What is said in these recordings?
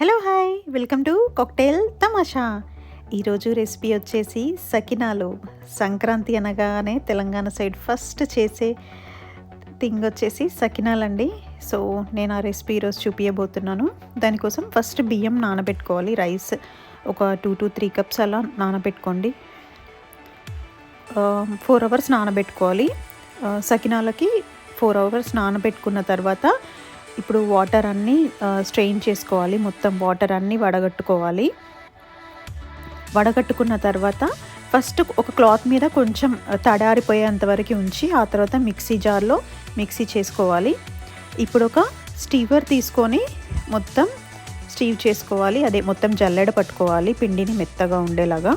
Hello hi welcome to cocktail Tamasha. ఈరోజు recipe వచ్చేసి సకినాలు. సంక్రాంతి అనగానే తెలంగాణ సైడ్ ఫస్ట్ చేసే థింగ్ వచ్చేసి సకినాలండి. సో నేను ఆ రెసిపీ ఈరోజు చూపించబోతున్నాను దానికోసం ఫస్ట్ బియ్యం నానబెట్టుకోవాలి. రైస్ ఒక టూ టు త్రీ కప్స్ అలా నానబెట్టుకోండి. ఫోర్ అవర్స్ నానబెట్టుకోవాలి. సకినాలకి ఫోర్ అవర్స్ నానబెట్టుకున్న తర్వాత ఇప్పుడు వాటర్ అన్నీ స్ట్రెయిన్ చేసుకోవాలి. మొత్తం వాటర్ అన్నీ వడగట్టుకోవాలి. వడగట్టుకున్న తర్వాత ఫస్ట్ ఒక క్లాత్ మీద కొంచెం తడారిపోయేంత వరకు ఉంచి ఆ తర్వాత మిక్సీ జార్లో మిక్సీ చేసుకోవాలి. ఇప్పుడు ఒక స్టీవర్ తీసుకొని మొత్తం స్టీవ్ చేసుకోవాలి. అదే మొత్తం జల్లెడ పట్టుకోవాలి. పిండిని మెత్తగా ఉండేలాగా.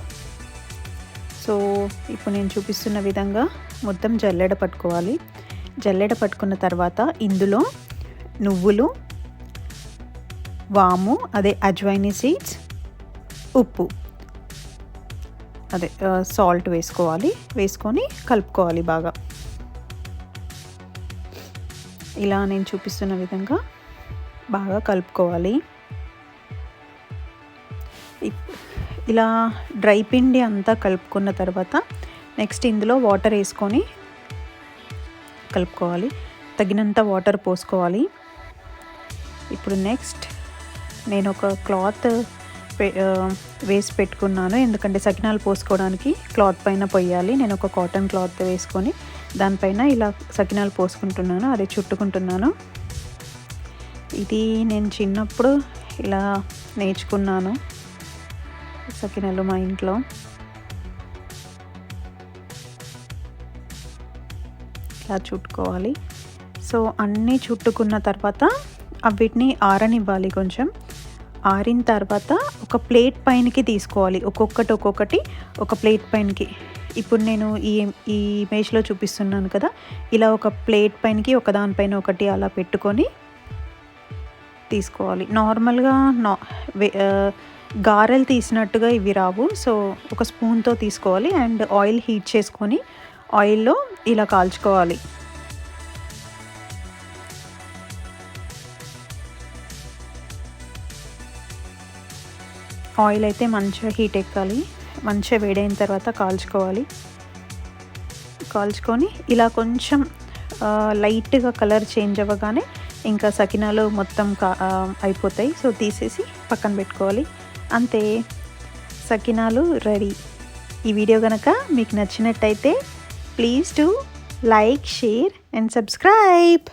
సో ఇప్పుడు నేను చూపిస్తున్న విధంగా మొత్తం జల్లెడ పట్టుకోవాలి. జల్లెడ పట్టుకున్న తర్వాత ఇందులో నువ్వులు వాము అదే అజ్వైని సీడ్స్ ఉప్పు. అదే సాల్ట్ వేసుకోవాలి. వేసుకొని కలుపుకోవాలి బాగా. ఇలా నేను చూపిస్తున్న విధంగా బాగా కలుపుకోవాలి. ఇలా డ్రై పిండి అంతా కలుపుకున్న తర్వాత నెక్స్ట్ ఇందులో వాటర్ వేసుకొని కలుపుకోవాలి. తగినంత వాటర్ పోసుకోవాలి. ఇప్పుడు నెక్స్ట్ నేను ఒక క్లాత్ వేసి పెట్టుకున్నాను. ఎందుకంటే సకినాలు పోసుకోవడానికి క్లాత్ పైన పొయ్యాలి. నేను ఒక కాటన్ క్లాత్ వేసుకొని దానిపైన ఇలా సకినాలు పోసుకుంటున్నాను. అదే చుట్టుకుంటున్నాను. ఇది నేను చిన్నప్పుడు ఇలా నేర్చుకున్నాను సకినాలు మా ఇంట్లో. ఇలా చుట్టుకోవాలి. సో అన్నీ చుట్టుకున్న తర్వాత వీటిని ఆరనివ్వాలి కొంచెం. ఆరిన తర్వాత ఒక ప్లేట్ పైనకి తీసుకోవాలి. ఒక్కొక్కటి ఒక్కొక్కటి ఒక ప్లేట్ పైనకి. ఇప్పుడు నేను ఈ ఈ ఇమేజ్లో చూపిస్తున్నాను కదా. ఇలా ఒక ప్లేట్ పైనకి ఒకదానిపైన ఒకటి అలా పెట్టుకొని తీసుకోవాలి. నార్మల్గా నా వే- గారెలు తీసినట్టుగా ఇవి రావు. సో ఒక స్పూన్తో తీసుకోవాలి. అండ్ ఆయిల్ హీట్ చేసుకొని ఆయిల్లో ఇలా కాల్చుకోవాలి. ఆయిల్ అయితే మంచిగా హీట్ ఎక్కాలి. మంచిగా వేడైన తర్వాత కాల్చుకోవాలి. కాల్చుకొని ఇలా కొంచెం లైట్గా కలర్ చేంజ్ అవ్వగానే ఇంకా సకినాలు మొత్తం కా అయిపోతాయి. సో తీసేసి పక్కన పెట్టుకోవాలి. అంతే. సకినాలు రెడీ. ఈ వీడియో కనుక మీకు నచ్చినట్టయితే please to like share and subscribe.